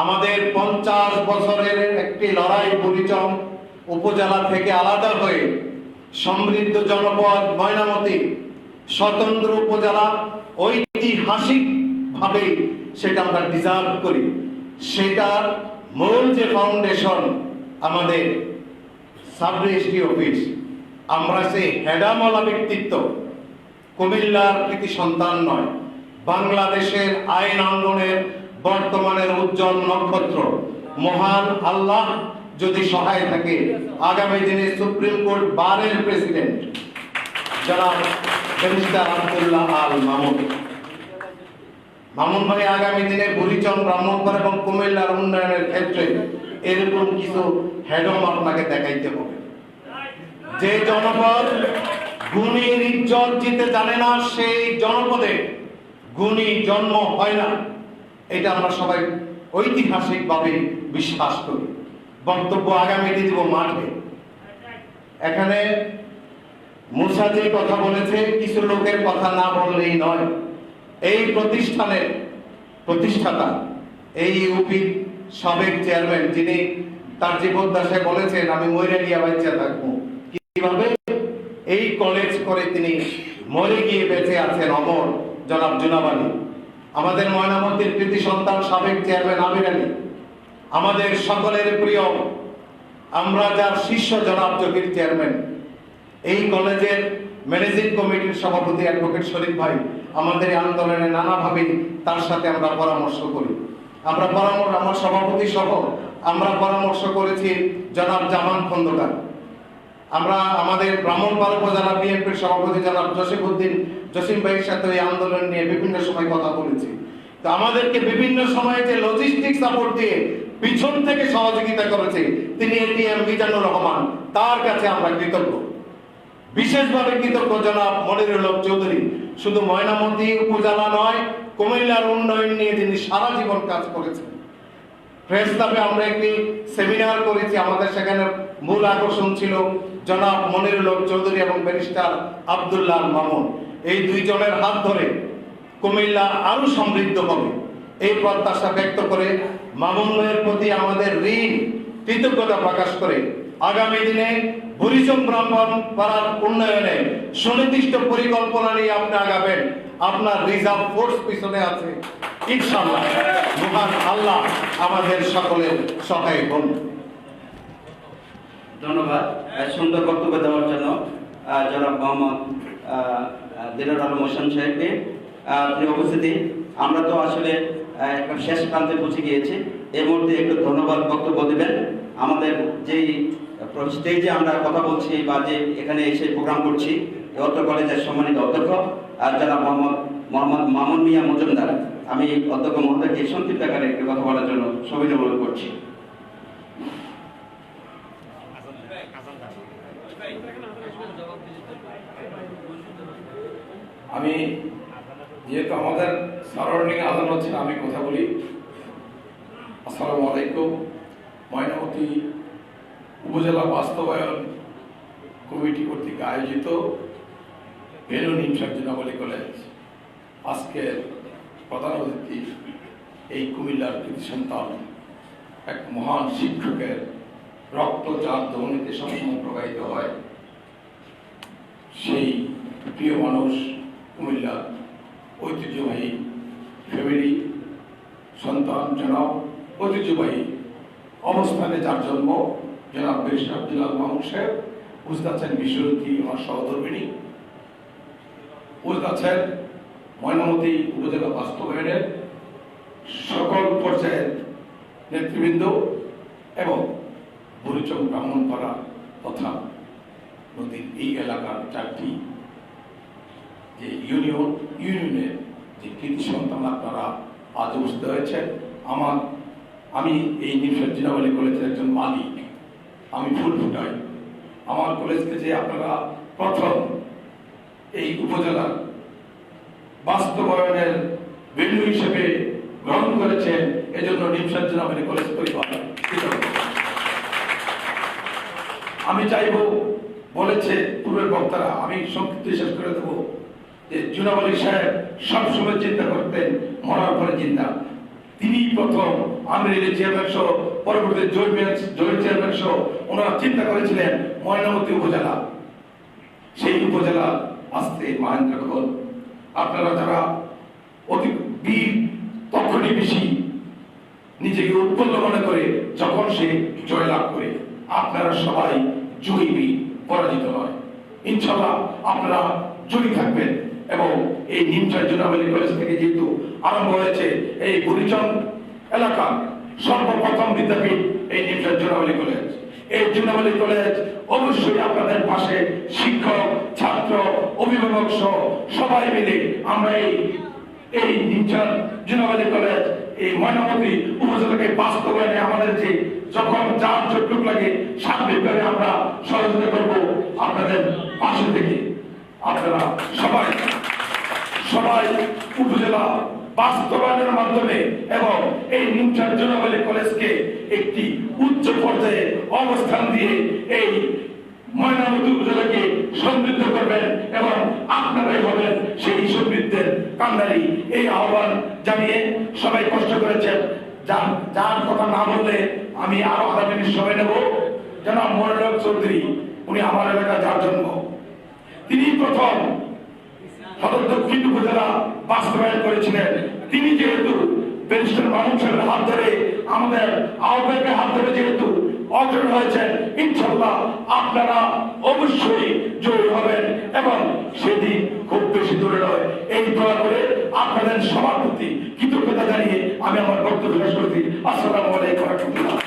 আমাদের পঞ্চাশ বছরের একটি লড়াই পরিচম উপজেলা থেকে আলাদা হয়ে সমৃদ্ধ জনপদ ময়নামতি স্বতন্ত্র উপজেলা ঐতিহাসিক ভাবে সেটা আমরা ডিজার্ভ করি। সেটার মূল যে ফাউন্ডেশন আমাদের সাব রেজিস্ট্রি অফিস আমরা সেই হেডামলা ব্যক্তিত্ব, কুমিল্লার কৃতি সন্তান নয়, বাংলাদেশের আইন অঙ্গনের বর্তমানের উজ্জ্বল নক্ষত্র। মহান আল্লাহ যদি সহায় থাকে, আগামী দিনে সুপ্রিম কোর্ট বারের প্রেসিডেন্ট যারা ব্যারিস্টার আব্দুল্লাহ আল মামুন। মামুন ভাই, আগামী দিনে বুড়িচং ব্রাহ্মণপাড়া এবং কুমিল্লার উন্নয়নের ক্ষেত্রে এরকম কিছু হেডম আপনাকে দেখাইতে হবে। যে জনপদ গুণীর ইজ্জত জিতে জানে না, সেই জনপদে গুণী জন্ম হয় না। এটা আমরা সবাই ঐতিহাসিকভাবে বিশ্বাস করি। বক্তব্য আগামীতে দিব মাঠে। এখানে মুসা যে কথা বলেছে, কিছু লোকের কথা না বললেই নয়। এই প্রতিষ্ঠানের প্রতিষ্ঠাতা, এই ইউপির সাবেক চেয়ারম্যান, যিনি তার জীবদ্দশায় বলেছেন, আমি ময়রানিয়া বাচ্চা থাকব। কীভাবে? এই কলেজ করে তিনি মরে গিয়ে বেঁচে আছেন অমর জনাব জুনাব আলী আমাদের ময়নামতির কৃতি সন্তান সাবেক চেয়ারম্যান আমির আলী, আমাদের সকলের প্রিয়, আমরা যার শীর্ষ জনাব জকির চেয়ারম্যান, এই কলেজের ম্যানেজিং কমিটির সভাপতি অ্যাডভোকেট শরীফ ভাই আমাদের এই আন্দোলনে নানাভাবে তার সাথে আমরা পরামর্শ করি। আমরা পরামর্শ আমার সভাপতি সহ আমরা পরামর্শ করেছি জনাব জামান খন্দকার। আমরা আমাদের ব্রাহ্মণপাড়া উপজেলা বিএনপির সভাপতি জনাব জসিমউদ্দিন জসিম ভাইয়ের সাথে এই আন্দোলন নিয়ে বিভিন্ন সময় কথা বলেছি। তো আমাদেরকে বিভিন্ন সময়ে যে লজিস্টিক সাপোর্ট দিয়ে পিছন থেকে সহযোগিতা করেছে তিনি এটিএম মিজানুর রহমান, তার কাছে আমরা কৃতজ্ঞ। বিশেষভাবে কৃতজ্ঞ জনাব মনিরুল চৌধুরী। শুধু ময়নামতি উপজেলা নয়, কুমিল্লার উন্নয়ন নিয়ে তিনি সারা জীবন কাজ করেছেন। প্রেস ক্লাবে আমরা একটি সেমিনার করেছি, আমাদের সেখানে মূল আকর্ষণ ছিল জনাব মনিরুল হক চৌধুরী এবং ব্যারিস্টার আব্দুল্লাহ মামুন। এই দুইজনের হাত ধরে কুমিল্লা আরও সমৃদ্ধ হবে। এই প্রত্যাশা ব্যক্ত করে মামুন ভাইয়ের প্রতি আমাদের ঋণ, কৃতজ্ঞতা প্রকাশ করে আগামী দিনে বুড়িচং ব্রাহ্মণ পাড়ার উন্নয়নে সুনির্দিষ্ট পরিকল্পনা নিয়ে আপনি আগাবেন। আপনার রিজার্ভ ফোর্স পিছনে আছে। ইনশাল্লাহ আল্লাহ আমাদের সকলের সহায় হন। ধন্যবাদ। সুন্দর বক্তব্য দেওয়ার জন্য জনাব মোহাম্মদ দিলার আলম হোসেন সাহেবকে। আপনি উপস্থিতি। আমরা তো আসলে একদম শেষ প্রান্তে পৌঁছে গিয়েছি। এই মুহূর্তে একটু ধন্যবাদ বক্তব্য দেবেন। আমাদের যেই স্টেজে আমরা কথা বলছি বা যে এখানে এসে প্রোগ্রাম করছি অত্র কলেজের সম্মানিত অধ্যক্ষ আর যারা মোহাম্মদ মোহাম্মদ মামুন মিয়া মজুমদার। আমি অধ্যক্ষ মহোদয়কে সংক্ষিপ্ত আকারে একটু কথা বলার জন্য সবিনয় অনুরোধ করছি। আমি, যেহেতু আমাদের সারাউন্ডিং আদান হচ্ছে আমি কথা বলি। আসসালামু আলাইকুম। ময়নামতি উপজেলা বাস্তবায়ন কমিটি কর্তৃক আয়োজিত ভেনু নিমসার জনাবলী কলেজ। আজকের প্রধান অতিথি এই কুমিল্লার কৃতি সন্তান এক মহান শিক্ষকের রক্ত যার ধমনীতে সবসময় প্রবাহিত হয়। সেই প্রিয় মানুষ কুমিল্লা ঐতিহ্যবাহী ফ্যামিলি সন্তান, জনাব, ঐতিহ্যবাহী অবস্থানে যার জন্ম জনাব বেশ আব্দুল মাহমুদ সাহেব বুঝতে আছেন বিশ্বরথী আমার সহধর্মিনী। বুঝতে আছেন ময়নামতি উপজেলা বাস্তবায়নের সকল পর্যায়ের নেতৃবৃন্দ এবং বুড়িচং ব্রাহ্মণপাড়া তথা নদীর এই এলাকার চারটি যে ইউনিয়ন ইউনিয়নের যে কৃতি সন্তান আপনারা আজ উপস্থিত হয়েছেন আমার, আমি এই নিঃসজ্জিনাবলী কলেজের একজন মালিক। আমি ফুল ফুটাই। আমার কলেজকে যে আপনারা প্রথম এই উপজেলার বাস্তবায়নের ভেন্যু হিসেবে গ্রহণ করেছেন, এজন্য নিমসজ্জিনাবলী কলেজ পরিবার। আমি চাইব বলেছে পূর্বের বক্তারা, আমি সংক্ষিপ্ত শেষ করে দেব। যে জুনাব সাহেব সবসময় চিন্তা করতেন, মরার পরে চিন্তা। তিনি প্রথম আমির চেয়ারম্যান সহ পরবর্তী জয়েন্ট চেয়ারম্যান সহ ওনারা চিন্তা করেছিলেন ময়নামতি উপজেলা। সেই উপজেলা আস্তে মহেন্দ্রক্ষণ আপনারা যারা অতি বীর তখনই বেশি নিজেকে উৎপন্ন মনে করে যখন সে জয়লাভ করে, আপনারা সবাই জয়ী পরাজিত নয় ইনশাল্লাহ আপনারা জয়ী থাকবেন। এবং এই নিমচার জোনাবালি কলেজ থেকে যেহেতু আরম্ভ হয়েছে এই বুড়িচন এলাকা, সর্বপ্রথম বিদ্যাপীঠ এই নিমচার জোনাবালি কলেজ এই জুনাবালি কলেজ অবশ্যই আপনাদের পাশে শিক্ষক, ছাত্র, অভিভাবক সহ সবাই মিলে আমরা এই এই নিমচার জুনাবালি কলেজ এই ময়নামতি উপজেলাকে বাস্তবায়নে আমাদের যে যখন যার যতটুক লাগে সার্বিকভাবে আমরা সহযোগিতা করব আপনাদের পাশে থেকে। আপনারা সবাই সবাই উপজেলা বাস্তবায়নের মাধ্যমে এবং এই নিমচার জোনাবালি কলেজকে একটি উচ্চ পর্যায়ে অবস্থান দিয়ে এই ময়নামতি উপজেলাকে সমৃদ্ধ করবেন এবং আপনারাই হবেন সেই সমৃদ্ধের কান্ডারি। এই আহ্বান জানিয়ে সবাই কষ্ট করেছেন। যার যার কথা না বললে আমি আরও আধা মিনিট সময় নেব। যেন মনোরম চৌধুরী, উনি আমার এলাকায় যার জন্ম। তিনি প্রথম সদর দক্ষিণ উপজেলা বাস্তবায়ন করেছিলেন। তিনি যেহেতু ব্যারিস্টার হাত ধরে আমাদের হাত ধরে যেহেতু ইনশাল্লাহ আপনারা অবশ্যই জয়ী হবেন এবং সেদিন খুব বেশি দূরে নয়। এই দোয়া করে আপনাদের সবার প্রতি কৃতজ্ঞতা জানিয়ে আমি আমার বক্তব্য শেষ করছি। আসসালামু আলাইকুম রহমতুল্লাহ।